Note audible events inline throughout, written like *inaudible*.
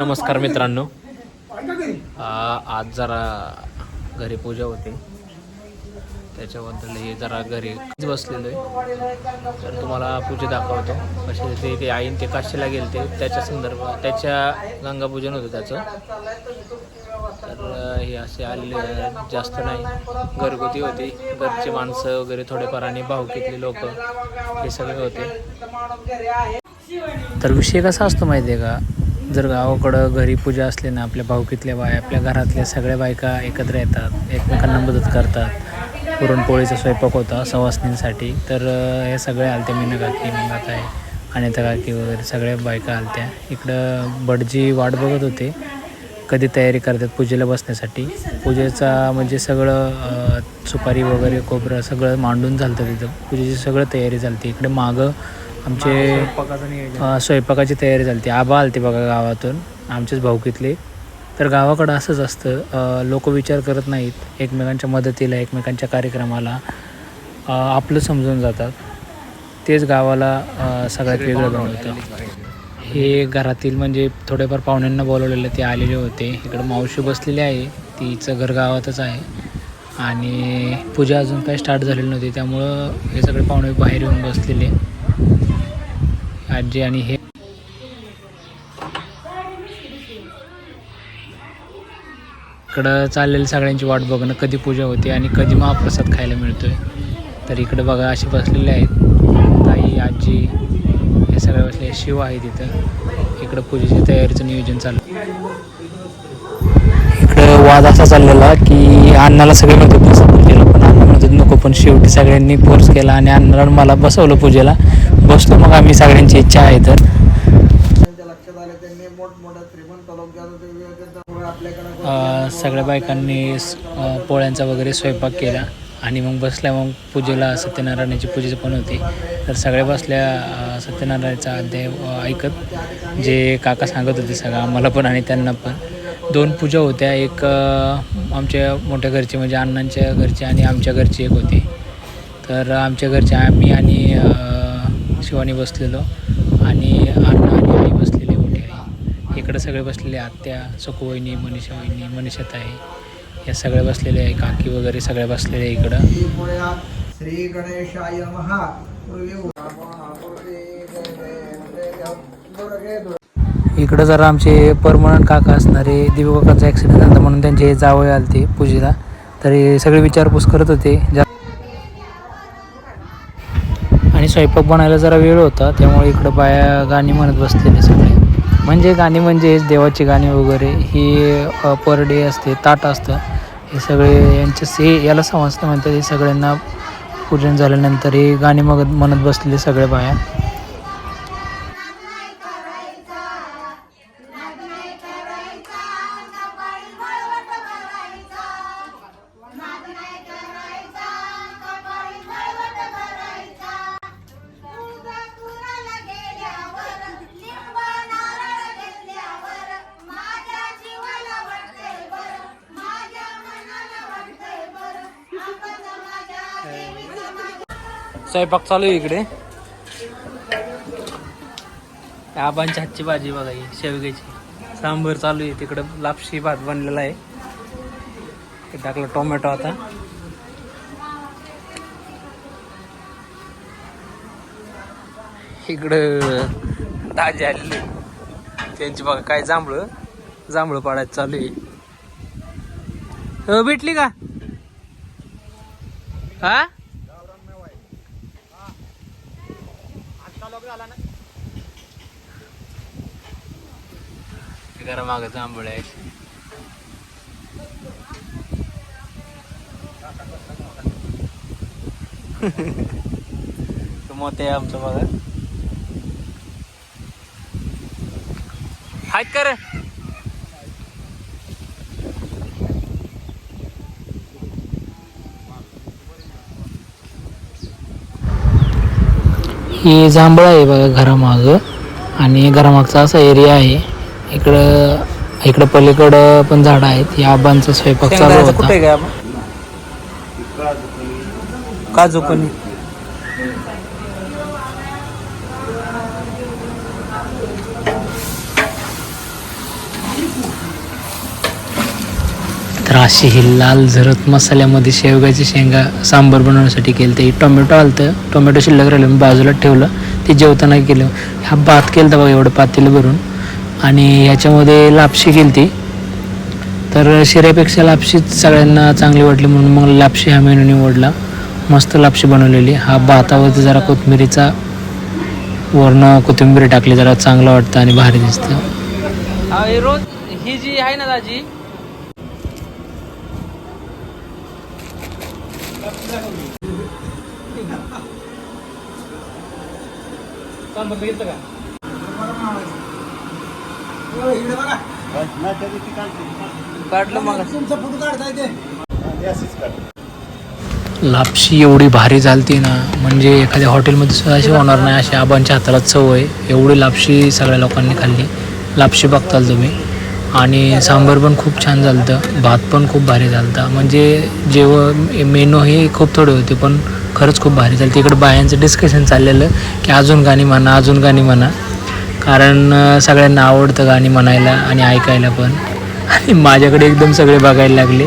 नमस्कार मित्रांनो. आज जरा घरी पूजा होती. त्याच्याबद्दल हे जरा घरी बसलेलो आहे तर तुम्हाला पूजा दाखवतो. कसे ते ते आईन ते काशीला गेले ते त्याच्या संदर्भात त्याच्या गंगापूजन होतं त्याचं. तर हे असे आलेले. जास्त नाही. घरगुती होती. घरचे माणसं वगैरे थोडेफार आणि भाऊकीतले लोक हे सगळे होते. तर विषय कसा असतो माहिती आहे का? जर गावाकडं घरी पूजा असली ना आपल्या भाऊकीतल्या बाया आपल्या घरातल्या सगळ्या बायका एकत्र येतात एकमेकांना मदत करतात पुरणपोळीचा स्वयंपाक होता सवासणींसाठी तर हे सगळे आलते मीना काकी मीना काय अनिता काकी वगैरे सगळ्या बायका आलत्या. इकडं भटजी वाट बघत होते कधी तयारी करतात पूजेला बसण्यासाठी. पूजेचा म्हणजे सगळं सुपारी वगैरे खोबरं सगळं मांडून झालं तिथं. पूजेची सगळं तयारी झाली इकडे मागं आमचे स्वयंपाकाची तयारी झाली होती. आबा आलते बघा गावातून आमचेच भाऊकीतले तर गावाकडं असंच असतं लोक विचार करत नाहीत एकमेकांच्या मदतीला एकमेकांच्या कार्यक्रमाला. आपलं समजून जातात. तेच गावाला सगळ्यात वेगळं बनवतं. हे घरातील म्हणजे थोडेफार पाहुण्यांना बोलवलेलं ते आलेले होते. इकडं मावशी बसलेली आहे. तिचं घर गावातच आहे. आणि पूजा अजून काही स्टार्ट झालेली नव्हती. त्यामुळं हे सगळे पाहुणे बाहेर येऊन बसलेले. आजी आणि हे इकडं चाललेली सगळ्यांची वाट बघणं कधी पूजा होते आणि कधी महाप्रसाद खायला मिळतोय. तर इकडं बघा असे बसलेले आहेत. ताई आजी हे सगळे बसले. शिव आहे तिथं. इकडं पूजेची तयारीचं नियोजन चालू इकडं वाद असा चाललेला की अन्नाला सगळे म्हणत होते पण अण्णा म्हणत होते नको पण शेवटी सगळ्यांनी फोर्स केला आणि अण्णाला मला बसवलं पूजेला. बसलो मग आम्ही सगळ्यांची इच्छा आहे तर. सगळ्या बायकांनी पोळ्यांचा वगैरे स्वयंपाक केला आणि मग बसल्या मग पूजेला सत्यनारायणाची पूजेचं पण होती. तर सगळ्या बसल्या सत्यनारायणाचा अध्याय ऐकत. जे काका सांगत होते सगळं आम्हाला पण आणि त्यांना पण. दोन पूजा होत्या. एक आमच्या मोठ्या घरची म्हणजे अण्णांच्या घरची आणि आमच्या घरची एक होती. तर आमच्या घरचे आम्ही आणि शिवानी बसलेलो आणि अण्णा आणि आई बसलेले मोठी आई. इकडं सगळे बसलेले आत्या सुखवहिनी मनीषा वहिनी मनीषा आहे या सगळ्या बसलेले आहे. काकी वगैरे सगळ्या बसलेल्या आहे इकडं. श्री गणेशाय महा. इकडं जरा आमचे परमनंट काका असणारे दिव्य काकांचा ॲक्सिडेंट झाला म्हणून त्यांचे हे जावं ते पूजेला. तरी सगळे विचारपूस करत होते. जा आणि स्वयंपाक बनायला जरा वेळ होता त्यामुळे इकडं बाया गाणी म्हणत बसलेले सगळे. म्हणजे गाणी म्हणजे देवाची गाणी वगैरे ही पर डे असते ताट असतं. हे सगळे यांचे से याला समजतं म्हणतात हे सगळ्यांना पूजन झाल्यानंतर हे गाणी मग म्हणत बसलेले सगळे बाया. स्वयंपाक चालू आहे इकडे. आबांची हातची भाजी बघा ही शेवग्याची. सांबर चालू आहे तिकडं लापशी भात बनलेला आहे. टाकलं टोमॅटो आता. इकडं ताजे आलेले. त्यांची बघा काय जांभळं जांभळं पाडायचं चालू आहे. भेटली का? हा? घरा माग जांभळ आहे. *laughs* तो मोठे आमचं बघा. आहेत कर. ही जांभळ आहे बघा घरामागं. आणि घरामागचा असा एरिया आहे. इकडं इकडं पलीकडं पण झाडं आहेत. या आबांचा स्वयंपाक चालू होता. काजू पण तर अशी ही लाल झरत मसाल्यामध्ये शेवगाची शेंगा सांबार बनवण्यासाठी केलं. ते टोमॅटो आलतं. टोमॅटो शिल्लक राहिलं. मी बाजूला ठेवलं. ते जेवताना केलं. हा भात केलं बघा एवढं पातेलं भरून. आणि ह्याच्यामध्ये लापशी केली ती तर शिऱ्यापेक्षा लापशीच सगळ्यांना चांगली वाटली म्हणून मग लापशी हा मेनू निवडला मस्त लापशी बनवलेली. हा भातावरती जरा कोथिंबिरीचा वर्ण कोथिंबीर टाकली जरा चांगलं वाटतं आणि भारी दिसतं. रोज ही जी आहे ना दाजी बघा काढलं मग. तुमचा फोटो काढताय ते. लापशी एवढी भारी झालती ना म्हणजे एखाद्या हॉटेलमध्ये सुद्धा अशी होणार नाही अशी आबांच्या हाताला चव आहे. एवढी लापशी सगळ्या लोकांनी खाल्ली. लापशी बघताल तुम्ही. आणि सांबार पण खूप छान झालं होतं भात पण खूप भारी झालं होतं म्हणजे जेवण मेनू हे खूप थोडे होते पण खरंच खूप भारी झालं इकडे बायांचं डिस्कशन चाललेलं की अजून गाणी म्हणा अजून गाणी म्हणा. कारण सगळ्यांना आवडतं गाणी म्हणायला आणि ऐकायला पण. आणि माझ्याकडे एकदम सगळे बघायला लागले.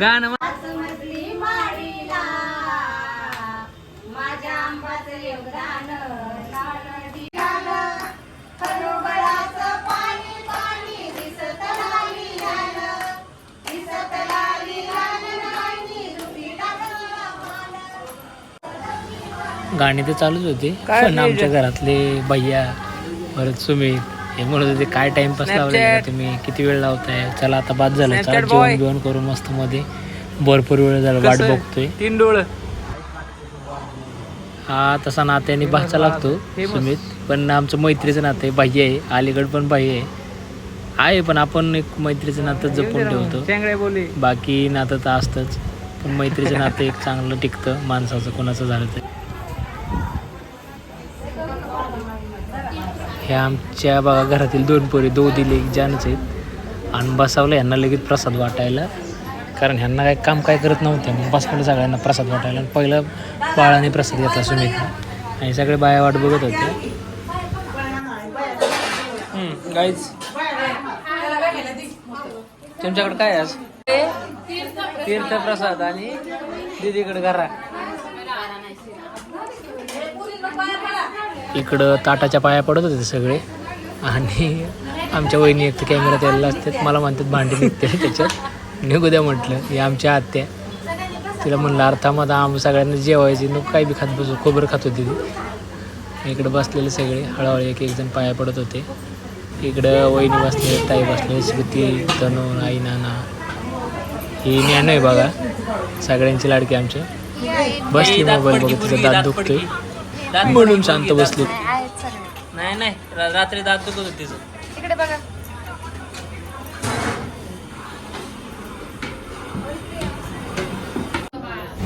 गाणं गाणी तर चालूच होते. पण आमच्या घरातले भैया परत सुमित हे म्हणत होते काय टाइमपास लावले तुम्ही? किती वेळ लावताय? चला आता बाद झालं. चला जेवण बिवण करू मस्त मध्ये. भरपूर वेळ झाला वाट बघतोय. तीन डोळ. हा तसा नात्याने भाचा लागतो सुमित. पण आमचं मैत्रीचं नातं आहे भैया आहे अलीगड पण भैया आहे. आहे पण आपण एक मैत्रीचं नातं जपून ठेवतो. बोली. बाकी नातं तर असतंच. पण मैत्रीचं नातं एक चांगलं टिकतं माणसाचं कोणाचं झालं तर. हे आमच्या बघा घरातील दोन पोरी दो दिले एक जानच आहेत. आणि बसावलं यांना लगेच प्रसाद वाटायला. कारण ह्यांना काय काम काय करत नव्हते मग बसवलं सगळ्यांना प्रसाद वाटायला. आणि पहिलं बाळाने प्रसाद घेतला सुमित आणि सगळे बाया वाट बघत होते. गाईज तुमच्याकडे काय आहे तीर्थ तीर्थप्रसाद आणि दिदीकडे घरा. इकडं ताटाच्या पाया पडत होते सगळे. आणि आमच्या वहिनी एक तर त्याला असतात मला म्हणतात भांडी निघते *laughs* त्याच्यात. निघू द्या म्हटलं. हे आमच्या आत्या तिला म्हणलं अर्थामध्ये आम सगळ्यांना जेवायची नको काही बी खात बसू. खोबरं खात होती ती इकडं बसलेले सगळे हळूहळू एक एक जण पाया पडत होते. इकडं वहिनी बसले ताई बसले स्मृती तनू आई नाना. ही ज्ञान आहे बघा. सगळ्यांची लाडकी आमच्या बसली मोबाईल बघत तिचा दात दुखतोय. म्हणून शांत बसली. नाही नाही रात्री दात दुखत होती तिचं. इकडे बघा.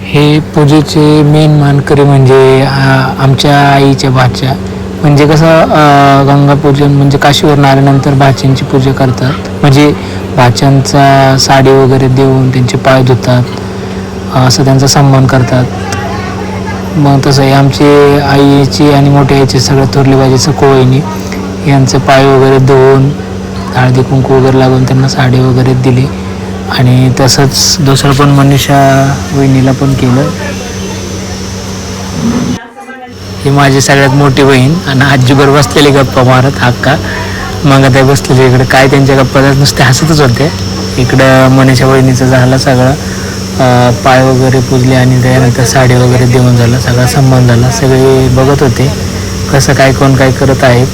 हे पूजेचे मेन मानकरी म्हणजे आ- आमच्या आईच्या भाच्या. म्हणजे कसं अ, गंगापूजन म्हणजे काशीवरून आल्यानंतर भाच्यांची पूजा करतात. म्हणजे भाच्यांचा साडी वगैरे देऊन त्यांचे पाय धुतात असं त्यांचा सन्मान करतात. मग तसं आहे आमची आईची आणि मोठ्या आईची सगळं थोरली बाजीचं कोवईनी यांचं पाय वगैरे धुवून हळदी कुंकू वगैरे लागून त्यांना साडी वगैरे दिली. आणि तसंच दुसरं पण मनीषा वहिनीला पण केलं. ही माझी सगळ्यात मोठी बहीण आणि आजीबर बसलेली गप्पा मारत हक्का. मग ते बसलेली इकडे. काय त्यांच्या गप्पा नुसते हसतच होते. इकडं मनीषा वहिनीचं झालं सगळं. पाय वगैरे पुजले आणि त्यानंतर साडी वगैरे देऊन झालं सगळा सन्मान झाला सगळे बघत होते कसं काय कोण काय करत आहे.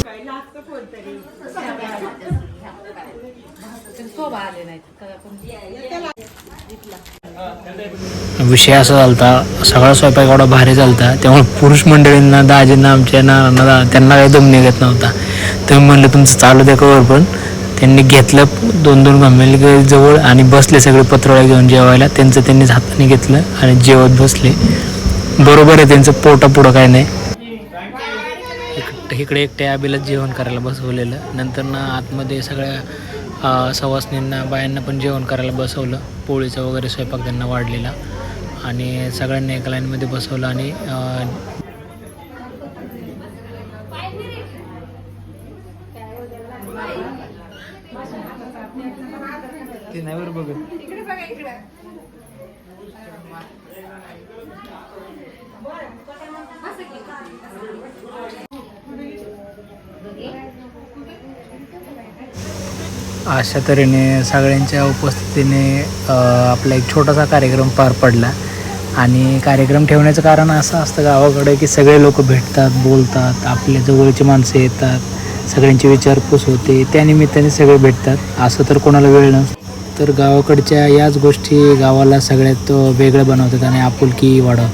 विषय असा झालता सगळा स्वयंपाक एवढा भारी झालता त्यामुळे पुरुष मंडळींना दाजींना आमच्या ना त्यांना काही दम निघत नव्हता. तुम्ही म्हणलं तुमचं चालू द्या कवर पण. त्यांनी घेतलं दोन दोन गमेल जवळ आणि बसले सगळे पत्रोळ्या घेऊन जेवायला. त्यांचं त्यांनीच हाताने घेतलं आणि जेवत बसले. बरोबर आहे त्यांचं पोटा पुढं काय नाही. इकडे इकडे एकट्या आबीला जेवण करायला बसवलेलं. नंतर ना आतमध्ये सगळ्या सवासनींना बायांना पण जेवण करायला बसवलं. पोळीचा वगैरे स्वयंपाक त्यांना वाढलेला. आणि सगळ्यांना एका लाईनमध्ये बसवलं आणि ते नाही बरं बघा अशा तऱ्हेने सगळ्यांच्या उपस्थितीने आपला एक छोटासा कार्यक्रम पार पडला. आणि कार्यक्रम ठेवण्याचं कारण असं असतं गावाकडे की सगळे लोक भेटतात बोलतात आपल्या जवळची माणसं येतात. सगळ्यांची विचारपूस होते त्यानिमित्ताने सगळे भेटतात. असं तर कोणाला वेळ नसतो. तर गावाकडच्या याच गोष्टी गावाला सगळ्यात वेगळं बनवतात आणि आपुलकी वाढवतात.